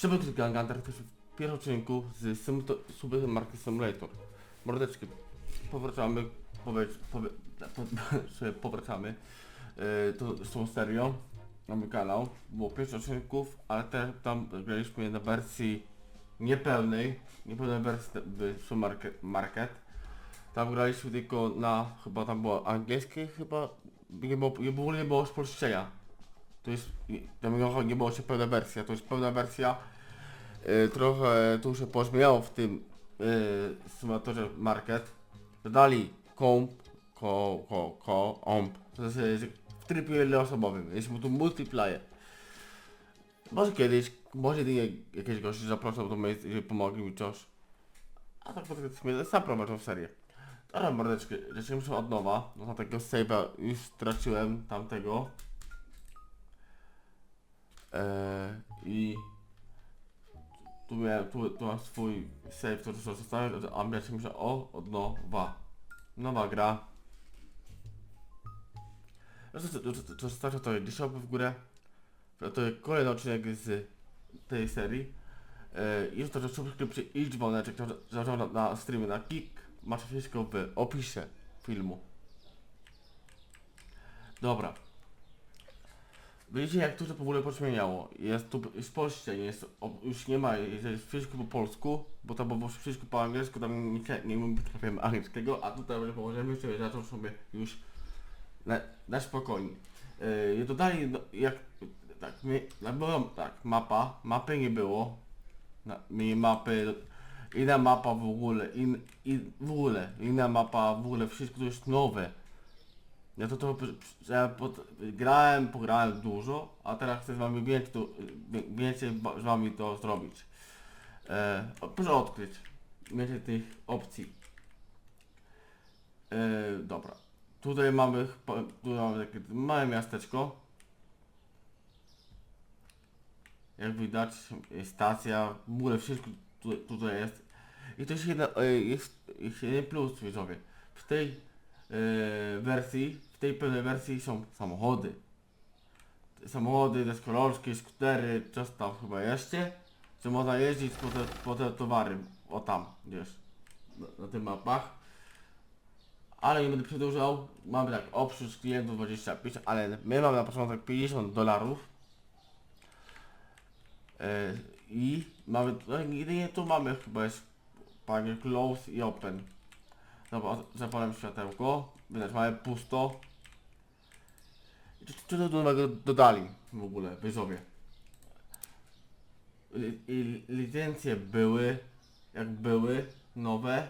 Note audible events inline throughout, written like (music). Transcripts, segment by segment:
Szybek Ganganter też w pierwszym odcinku z Super Market Simulator. Mordeczki, powracamy, powiedz, powie, po, (laughs) powracamy. Yy, to serią na mój kanał. Było 5 odcinków, ale też tam graliśmy na wersji niepełnej, niepełnej wersji Super Market, Market. Tam graliśmy tylko na, chyba tam było angielskie chyba, nie było, nie było, nie było spolszczenia. To jest, tam nie- było jeszcze pełna wersja, to jest pełna wersja. Y, trochę tu się pozmieniało w tym y, symulatorze market. Dodali komp, ko, ko, ko, omp. To jest y, w trybie jednoosobowym. Jest tu multiplayer. Może kiedyś, może nie, jakieś gości zaproszą do mnie, żeby pomogli mi coś. A tak potem sobie sam prowadzą serię. Dobra mordeczki, zaczniemy od nowa. No tego save'a już straciłem tamtego. Eee, I tu miałem, tu, tu mam swój save, to co zostawiam, a ja się myślę o, od nowa. Nowa gra. No to, to, dzisiaj w górę. To jest kolejny odcinek z tej serii. I to, że subskrypcję i dzwoneczek, to zaczął na, na streamie na Kik. Macie wszystko w opisie filmu. Dobra. Widzicie jak tu się w ogóle pośmieniało. Jest tu jest polszcze, jest, już nie ma, jest wszystko po polsku, bo to było wszystko po angielsku, tam nie, nie, nie potrafiłem angielskiego, a tutaj może pomożemy sobie zacząć sobie już na, na spokojnie. Yy, dodali, no, jak, tak, mi, no, było, tak, mapa, mapy nie było, na, minimapy, inna mapa w ogóle, in, in, w ogóle, inna mapa, w ogóle wszystko to jest nowe. Ja to, to ja pod, grałem, pograłem dużo, a teraz chcę z wami więcej, więcej z wami to zrobić. E, proszę odkryć więcej tych opcji. E, dobra. Tutaj mamy, mamy takie małe miasteczko. Jak widać, stacja, w ogóle wszystko tu, tutaj jest. I to jest jedna, e, jest, jest jeden plus, widzowie. W tej e, wersji, tej pełnej wersji są samochody. Samochody, deskorolskie, skutery, coś tam chyba jeszcze. Że można jeździć po te, po te towary, o tam, gdzieś, na, na tych mapach. Ale nie będę przedłużał. Mamy tak, obsług klientów 25, ale my mamy na początek 50 dolarów. E, I mamy, no, jedynie tu mamy chyba jest panie close i open. Dobra, zapalam światełko. Widać, mamy pusto. To do nowego dodali w ogóle, wyzowie? I licencje były, jak były, nowe.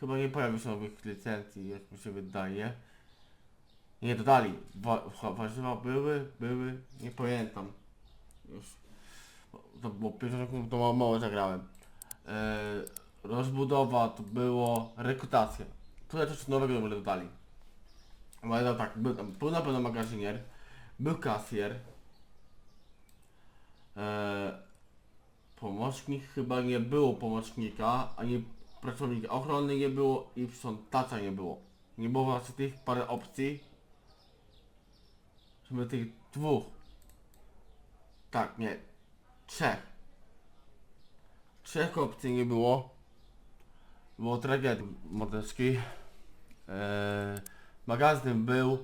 Chyba nie pojawi się nowych licencji, jak mi się wydaje. Nie dodali. Wa- wa- Warzywa były, były, nie pamiętam. Już. To było pierwsze roku, to mało, zagrałem. E, rozbudowa to było rekrutacja. Tyle coś nowego dodali. No tak, był, tam, był na pewno magazynier, był kasjer. E, pomocnik chyba nie było pomocnika, ani pracownika ochrony nie było i sprzątacza nie było. Nie było właśnie tych parę opcji. Żeby tych dwóch. Tak, nie. Trzech. Trzech opcji nie było. Było tragedii mordeczki. Eee, magazyn był,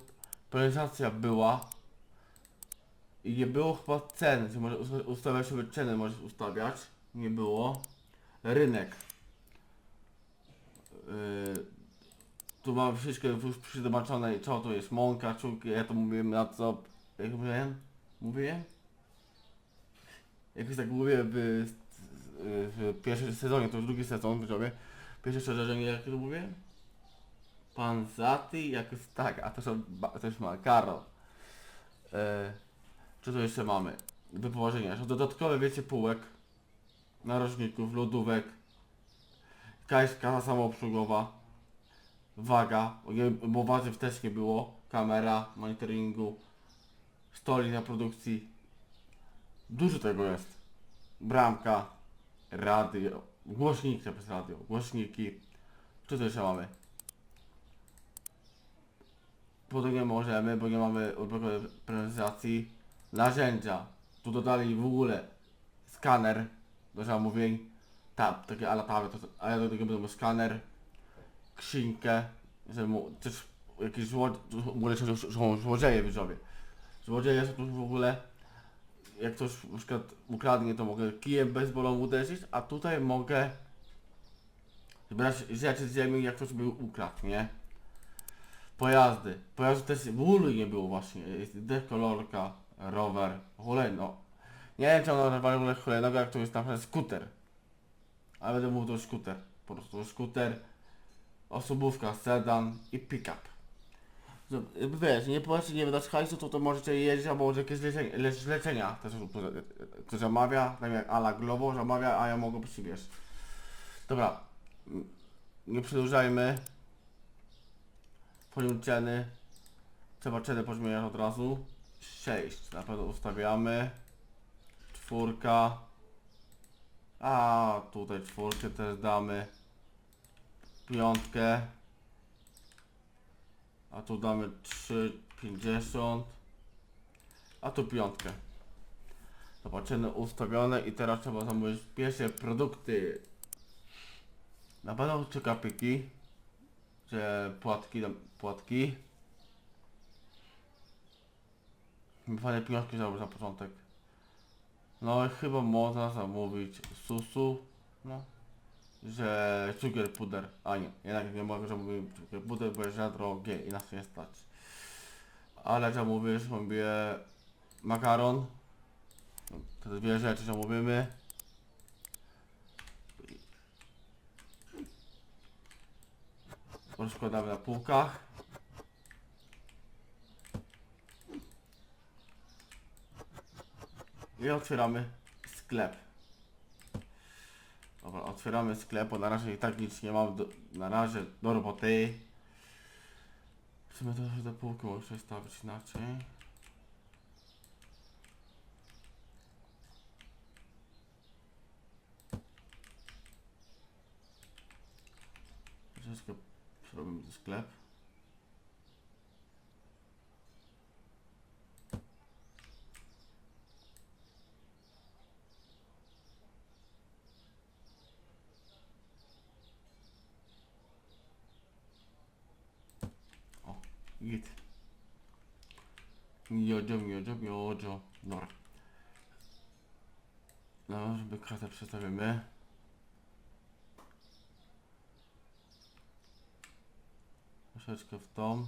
penalizacja była. I nie było chyba cen, że może usta- ustawiać sobie cenę, możesz ustawiać. Nie było. Rynek. Eee, tu mam wszystko już przydomaczone, co to jest mąka, czułki, ja to mówiłem na co, jak mówiłem? Mówiłem? Jakoś tak mówię w, w pierwszym sezonie, to już drugi sezon, widzowie. Pierwsze strzeżenie, jak to mówię? Pan Zati, jakoś tak, a to, są, to jest makaro. E, co tu jeszcze mamy? Wypołożenia. Są dodatkowe, wiecie, półek, narożników, lodówek, jakaś kasa samoobsługowa, waga, bo waży też nie było, kamera, monitoringu, stolik na produkcji, Dużo tego jest. Bramka, radio, głośniki przez radio, głośniki. Co tu jeszcze mamy? Po nie możemy, bo nie mamy odblokowanej prezentacji. Narzędzia. Tu dodali w ogóle skaner do zamówień. Tab, takie ala tablet, to- a ja do tego miał skaner, skrzynkę, że mu też jakieś zło, w ogóle są, złodzieje widzowie. Złodzieje są tu w ogóle, jak ktoś na przykład ukradnie, to mogę kijem baseballowym uderzyć, a tutaj mogę zbierać rzeczy z ziemi, jak ktoś by ukradł, nie? Pojazdy. Pojazdy też w ogóle nie było właśnie. Jest dekolorka, rower, hulajno. Nie wiem czy ono w ogóle hulajnoga, jak to jest na przykład skuter. Ale będę mówił to skuter. Po prostu skuter, osobówka, sedan i pick-up. Wiesz, nie płaci, nie wydasz hajsu, to, to możecie jeździć, albo może jakieś leczenia, lecz, leczenia też ktoś zamawia, tak jak Ala Globo zamawia, a ja mogę przywieźć. Dobra, m, nie przedłużajmy. Poziom ceny. Trzeba cenę pozmieniać od razu. 6 na pewno ustawiamy. Czwórka. A tutaj czwórkę też damy. Piątkę. A tu damy 3,50. A tu piątkę. Dobra, ceny ustawione i teraz trzeba zamówić pierwsze produkty. Na pewno czekapiki że płatki, dam- płatki. Fajne pieniążki założyć na początek. No i chyba można zamówić susu, no. Że cukier puder, a nie, jednak nie mogę zamówić cukier puder, bo jest za drogie i nas nie stać. Ale zamówisz, mówię makaron. Te dwie rzeczy zamówimy. Rozkładamy na półkach. I otwieramy sklep. Dobra, otwieramy sklep, bo na razie i tak nic nie mam do, na razie do roboty. W sumie to do półki mogę przestawić inaczej. Troszeczkę zrobimy sklep. O, git. Miodzio, miodzio, miodzio. Dobra. No, żeby kartę przedstawimy. Troszeczkę w tą.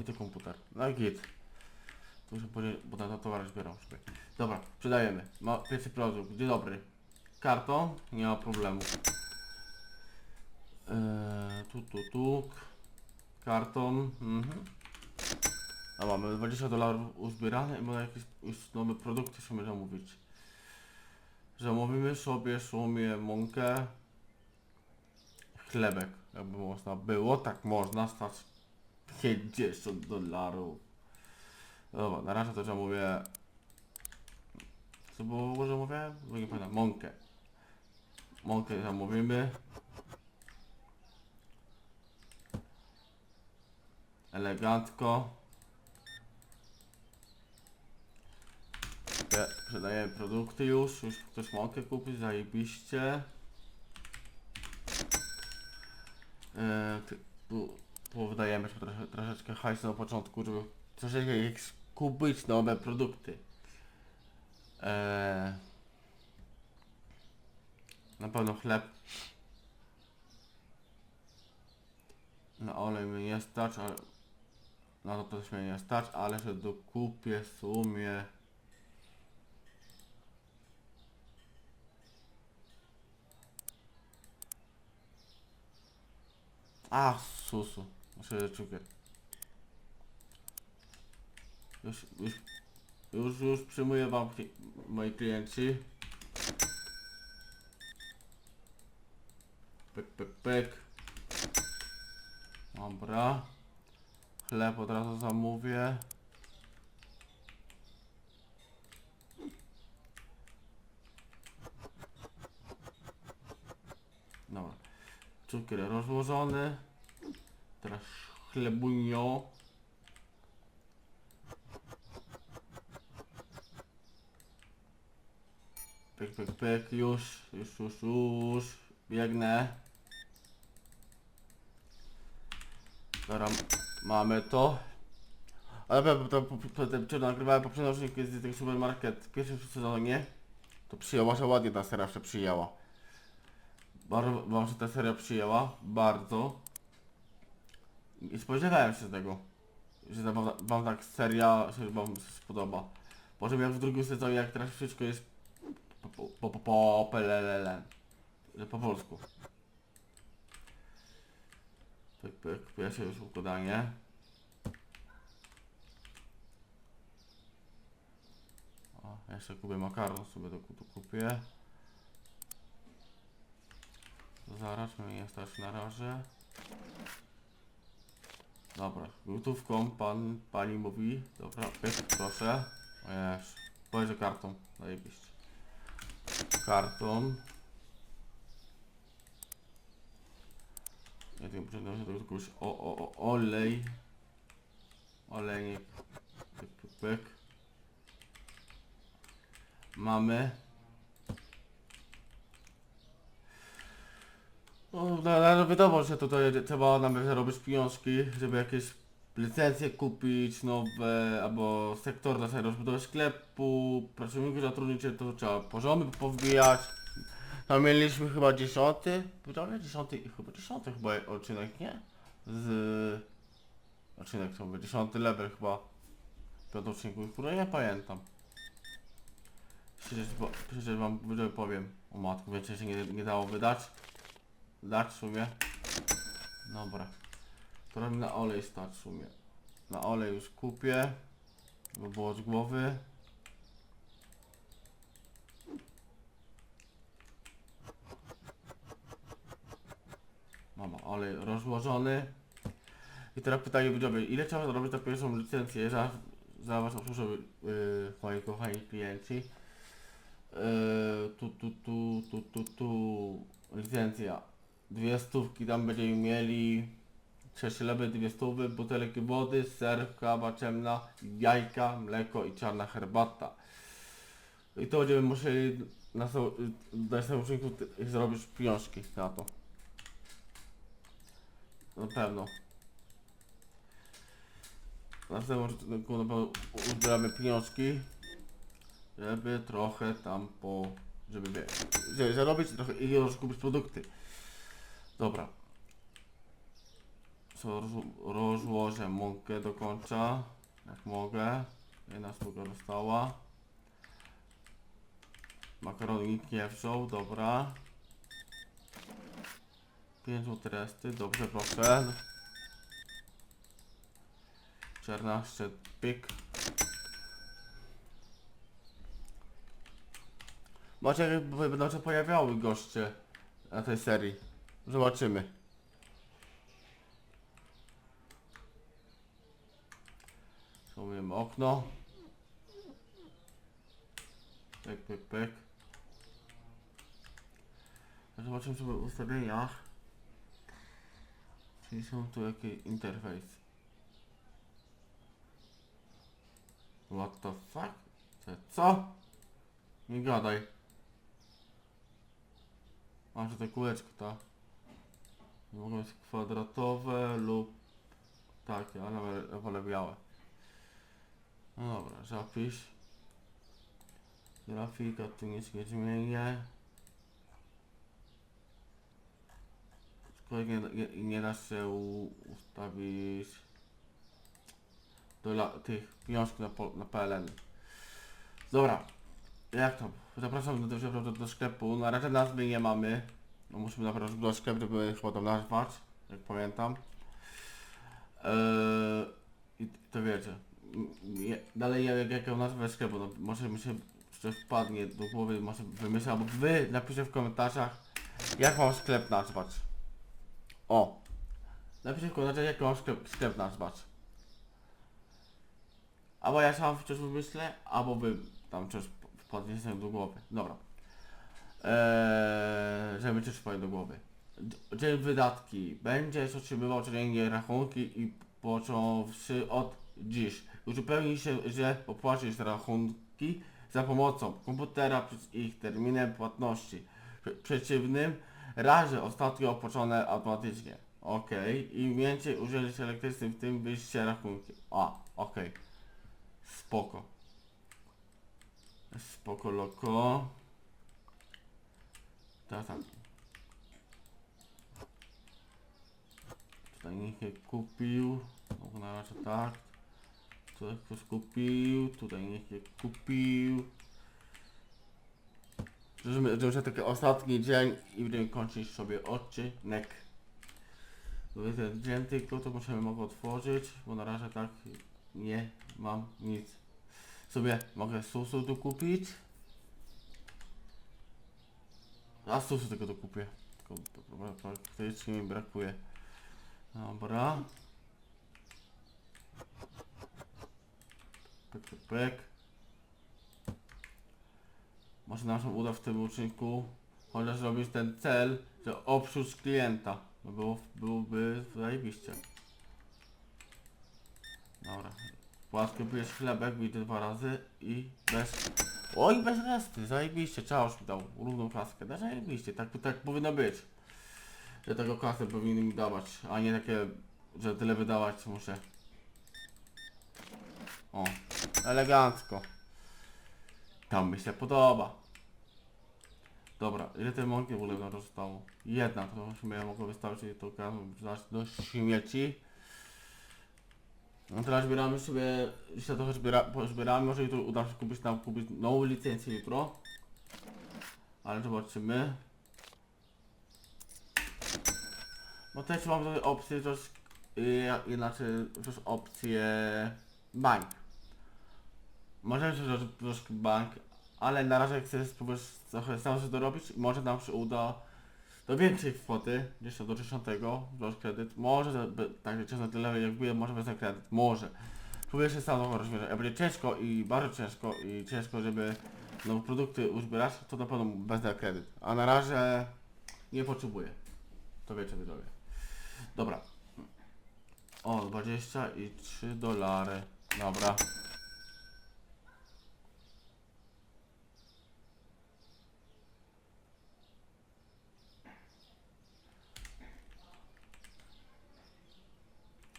I to komputer. No i git. Tu już bo na towar sobie. Dobra, sprzedajemy. Ma pierwszy produkt. Dzień dobry. Kartą? Nie ma problemu. Eee, tu, tu, tu. Kartą. Mhm. A mamy 20 dolarów uzbierane i mamy jakieś już nowe produkty chcemy zamówić. Zamówimy sobie sumie mąkę, chlebek, jakby można było, tak można stać 50 dolarów. Dobra, na razie to zamówię, co było ogóle zamówiłem? Bo nie pamiętam, mąkę. Mąkę zamówimy. Elegancko. Te- produkty już, już ktoś mąkę kupić, zajebiście. Ty- tu, tu wydajemy trosze, troszeczkę hajsu na początku, żeby troszeczkę jak kupić nowe produkty. Eee, na pewno chleb. Na olej mnie nie stać, ale na to też mnie nie stać, ale że dokupię w sumie A, susu. Znaczy cukier. Już, już, już, już przyjmuję wam moi klienci. Pyk, pyk, pyk. Dobra. Chleb od razu zamówię. Dobra. Cukier rozłożony. Teraz chlebunio. Pyk, pyk, pyk, już, już, już, już. Biegnę. Dobra, mamy to. Ale powiem, to po- po- po- wczoraj nagrywałem poprzedni odcinek z tego supermarket w pierwszym sezonie. To przyjęła się ładnie ta seria się przyjęła. Bardzo wam się ta seria przyjęła, bardzo. I spodziewałem się tego, że wam, wam tak seria się wam spodoba. Po czym jak w drugim sezonie, jak teraz wszystko jest po po po po po pelelele. Po polsku. Pyk, pierwsze już układanie. O, jeszcze kupię makaron, sobie to, tu kupię. Zaraz, nie stać na razie. Dobra, gotówką pan, pani mówi. Dobra, pyk, proszę. O Jeż, powiedz, że kartą, zajebiście. Kartą. Ja do kogoś o, o, o, olej. Olejnik. Pyk, pyk, pyk. Mamy. No, no, no wiadomo, że tutaj trzeba nam zarobić pieniążki, żeby jakieś licencje kupić, nowe, albo sektor na rozbudować sklepu, pracowników zatrudnić, to trzeba poziomy powbijać. Tam mieliśmy chyba dziesiąty, powiedziałem dziesiąty, chyba dziesiąty chyba odcinek, nie? Z... Odcinek to był dziesiąty level chyba. W piątym odcinku, który nie pamiętam. Przecież, bo- przecież wam powiem. O matku, wiecie, się nie, nie dało wydać. Dać w sumie. Dobra. To mi na olej stać w sumie. Na olej już kupię. By było z głowy. Mama, olej rozłożony. I teraz pytanie widzowie, ile trzeba zrobić na pierwszą licencję za, za was obsłużą yy, moi kochani klienci? Yy, tu, tu, tu, tu, tu, tu, licencja. Dwie stówki tam będziemy mieli. Trzy śleby, dwie stówy, butelki wody, ser, kawa ciemna, jajka, mleko i czarna herbata. I to będziemy musieli na na samym t- zrobić pieniążki na to. Na pewno. Na samym odcinku na pewno uzbieramy pieniążki, żeby trochę tam po... żeby żeby zarobić trochę i już kupić produkty. Dobra. Co roz- rozłożę mąkę do końca, jak mogę. Jedna sztuka została. Makarony nikt nie wziął, dobra. 5 resty, dobrze proszę. 14 pyk. Może jak będą się pojawiały goście na tej serii. Zobaczymy. Zumujemy okno. Pyk, pyk, pyk. Zobaczymy sobie w ustawieniach. Czyli są tu jakieś interfejs. What the fuck? Co? Nie gadaj. Mam że te kółeczko, ta. Mogą być kwadratowe lub takie, ale wolę- białe. No dobra, zapisz. Grafika tu nic nie zmienię. Tylko nie, nie, nie da się ustawić do la, tych pieniążków na, na PLN. Dobra, jak to? Zapraszam do, do, do sklepu. Na razie nazwy nie mamy. No musimy naprawdę do sklepu, żeby chyba to nazwać, jak pamiętam. Eee, I to wiecie. Je- Dalej jak, jaką nazwę sklepu, no może mi się coś wpadnie do głowy, może wymyślę, albo wy napiszcie w komentarzach, jak mam sklep nazwać. O! Napiszcie w komentarzach, jak mam sklep, sklep nazwać. Albo ja sam coś wymyślę, albo wy tam coś wpadnie sobie do głowy. Dobra. Eee, żeby coś wpadnie do głowy. dzień wydatki. Będziesz otrzymywał codziennie rachunki i począwszy od dziś. Uzupełnij się, że opłacisz rachunki za pomocą komputera przez ich terminem płatności. W przeciwnym razie ostatnio opłacone automatycznie. Ok. Im więcej użyjesz elektrycznym, tym wyższe rachunki. A, ok. Spoko. Spoko loko. Tak, tak. Tutaj nikt nie kupił. No, na razie tak. Tutaj ktoś kupił. Tutaj nikt nie kupił. Żeby, żeby taki ostatni dzień i będziemy kończyć sobie odcinek. Ten dzień tylko to musimy mogę otworzyć, bo na razie tak nie mam nic. Sobie mogę susu tu kupić. A susu tylko tu kupię. Tylko praktycznie mi brakuje. Dobra. Pyk, pyk, pyk. Może nam się uda w tym odcinku chociaż zrobić ten cel, że obsłuż klienta. No było, byłoby zajebiście. Dobra. Płatkę bierz chlebek, widzę dwa razy i bez... Oj, bez resty, zajebiście, już mi dał równą kaskę, no zajebiście, tak, tak powinno być. Że tego kasę powinny mi dawać, a nie takie, że tyle wydawać muszę. O, elegancko. Tam mi się podoba. Dobra, ile tej mąki w ogóle nam zostało? Jedna, to w sumie ja mogę wystarczyć to dać do śmieci. No teraz zbieramy sobie, dzisiaj trochę zbiera, zbieramy, może jutro uda się kupić nam kupić nową licencję jutro. Ale zobaczymy. Bo też mam tutaj opcję, też, yy, inaczej, też opcję bank. Możemy się zrobić troszkę bank, ale na razie chcę spróbować trochę sam sobie dorobić. Może nam się uda do większej kwoty, gdzieś do 10 wziąć kredyt. Może tak jak na tyle jak byłem, może wezmę kredyt. Może. Próbuję się sam rozwiązać. Jak będzie ciężko i bardzo ciężko i ciężko, żeby nowe produkty uzbierać, to na pewno wezmę kredyt. A na razie nie potrzebuję. To wiecie widzowie. Dobra. O, 23 dolary. Dobra.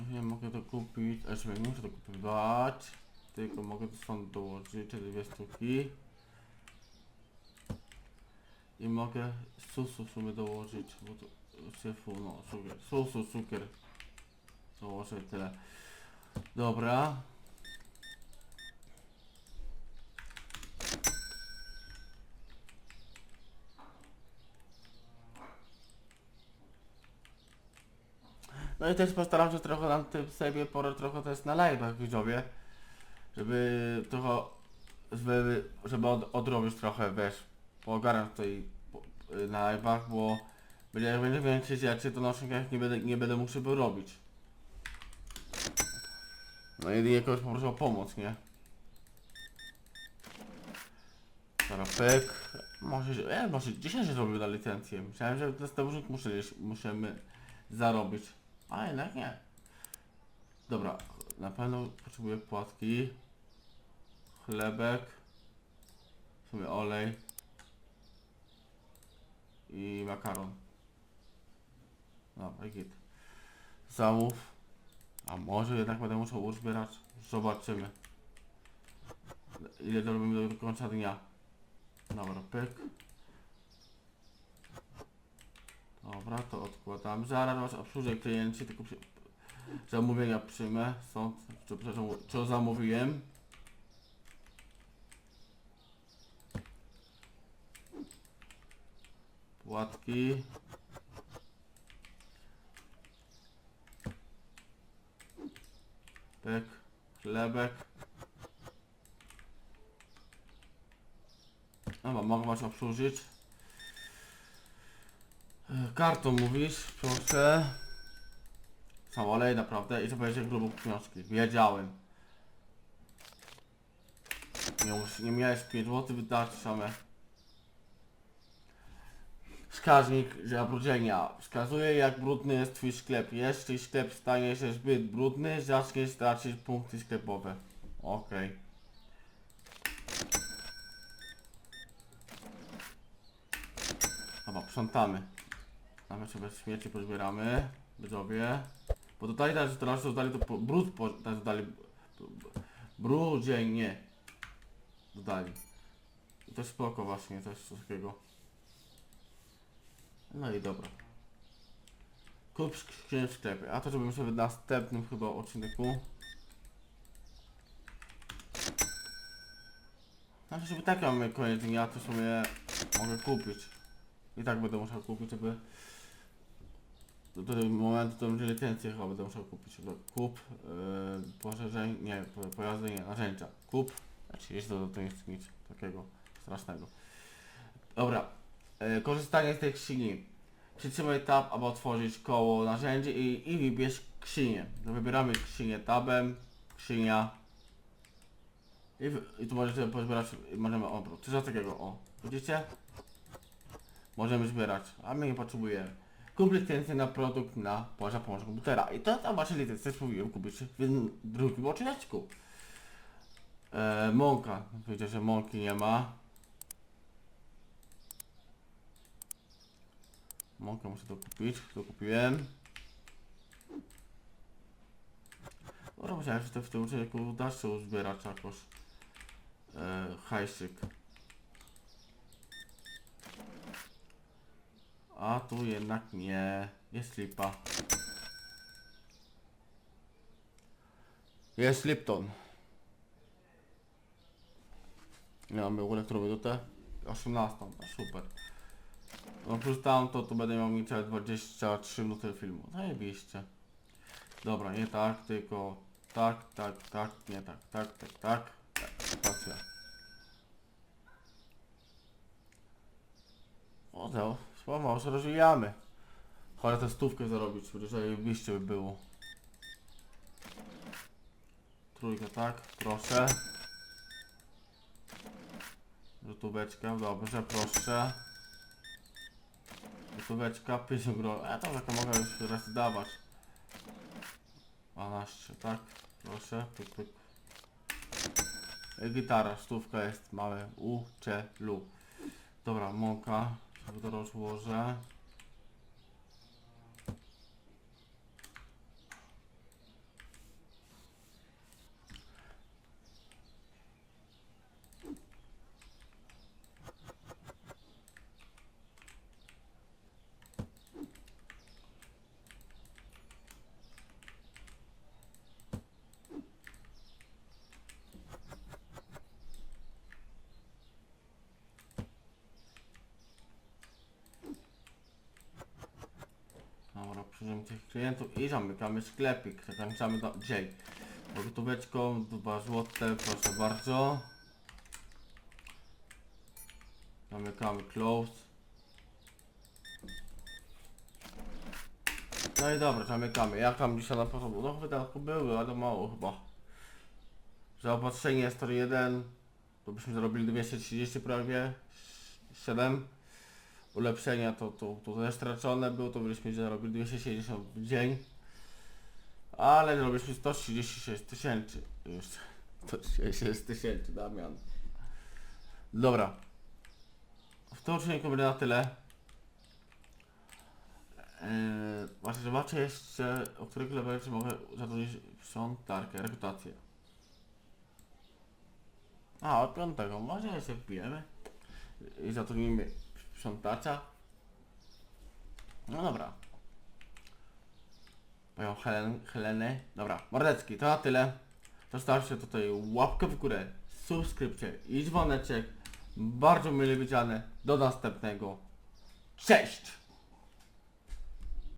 Nie mogę to kupić, a sobie nie muszę to kupować, tylko mogę to stąd dołożyć, te dwie sztuki. I mogę susu w sumie dołożyć, bo to syfu, no cukier, susu, cukier. Dołożę tyle. Dobra. No i też postaram się trochę na tym sobie porę trochę też na live'ach widzowie, żeby trochę, żeby, żeby od, odrobić trochę, wiesz, poogarnąć tutaj y, na live'ach, bo będzie, jak będzie więcej rzeczy, to na odcinkach nie będę, nie będę musiał robić. No jedynie kogoś poproszę o pomoc, nie? Teraz pyk. Może, się- e, może dzisiaj się zrobił na licencję. Myślałem, że ten muszę, musimy zarobić. A jednak nie. Dobra, na pewno potrzebuję płatki. Chlebek. W sumie olej. I makaron. Dobra, git. Zamów. A może jednak będę musiał uzbierać? Zobaczymy. Ile dorobimy do końca dnia. Dobra, pyk. Dobra, to odkładam. Zaraz was obsłużę klienci, tylko przy... zamówienia przyjmę. Czy, przepraszam, co zamówiłem. Płatki. Pyk, chlebek. Dobra, mogę was obsłużyć. Kartą mówisz, proszę. Sam olej naprawdę i będzie grubą książki. Wiedziałem. Nie, nie miałeś 5 zł wydać same. Wskaźnik zabrudzenia. Wskazuje jak brudny jest twój sklep. Jeśli sklep stanie się zbyt brudny, zaczniesz tracić punkty sklepowe. Okej. Dobra, sprzątamy. Mamy sobie śmieci, pozbieramy. Widzowie. Bo tutaj teraz, teraz dodali to brud, po, teraz dodali b- b- brudzienie. Dodali. I to spoko właśnie, jest coś takiego. No i dobra. Kup skrzynię w sklepie. A to zrobimy sobie w następnym chyba odcinku. Znaczy, żeby tak mamy koniec dnia, to sobie mogę kupić. I tak będę musiał kupić, żeby do tego momentu będzie licencję chyba będę musiał kupić. Kup, yy, nie, po, pojazdy, nie, narzędzia. Kup, znaczy jest to, to jest nic takiego strasznego. Dobra, yy, korzystanie z tej skrzyni. Przytrzymaj tab, aby otworzyć koło narzędzi i, i wybierz skrzynię. To Wybieramy skrzynię tabem, skrzynia. I, w- i tu możecie pozbierać, możemy, o, coś takiego, o, widzicie? Możemy zbierać, a my nie potrzebujemy. Kup licencję na produkt na poza pomocą komputera. I to tam właśnie licencję też mówiłem kupić w drugim odcineczku. E, mąka. Wiecie, że mąki nie ma. Mąkę muszę to kupić. To kupiłem. Dobra, myślałem, że to w tym odcinku da się uzbierać jakoś e, hajsik. A tu jednak nie. Jest lipa. Jest Lipton. Nie mamy w ogóle którą minutę? 18, no super. No plus tamto to będę miał niecałe 23 minuty filmu. Zajebiście. Dobra, nie tak, tylko tak, tak, tak, nie tak, tak, tak, tak. tak spacja. O to, pomału się rozwijamy. Chociaż tę stówkę zarobić, zajebiście by było. Trójka, tak, proszę. Rzutóweczka, dobrze, proszę. Rzutóweczka, 50 gro. Ja to taką mogę już raz dawać. 12, tak, proszę, pyk, pyk. I Gitara, stówka jest małe u, cze, lu. Dobra, mąka, to przyjmiemy tych klientów i zamykamy sklepik. Zakończamy do dzień. Gotóweczką, 2 złote, proszę bardzo. Zamykamy close. No i dobra, zamykamy. Jak tam dzisiaj na początku? No wydatku były, ale mało chyba. Zaopatrzenie 101. To byśmy zarobili 230 prawie. 7 ulepszenia to, to, to też stracone było, to byśmy zarobili 260 w dzień. Ale zrobiliśmy 136 tysięcy. Już (laughs) 136 tysięcy, Damian. Dobra. W tym odcinku będzie na tyle. Eee, właśnie, zobaczcie jeszcze, o których levelach mogę zatrudnić sprzątarkę, rekrutację. A, od piątego. Może jeszcze wbijemy. I zatrudnimy sprzątacza. No dobra. Moją Helen, Helenę. Dobra, mordecki, to na tyle. Zostawcie tutaj łapkę w górę, subskrypcję i dzwoneczek. Bardzo mile widziane. Do następnego. Cześć!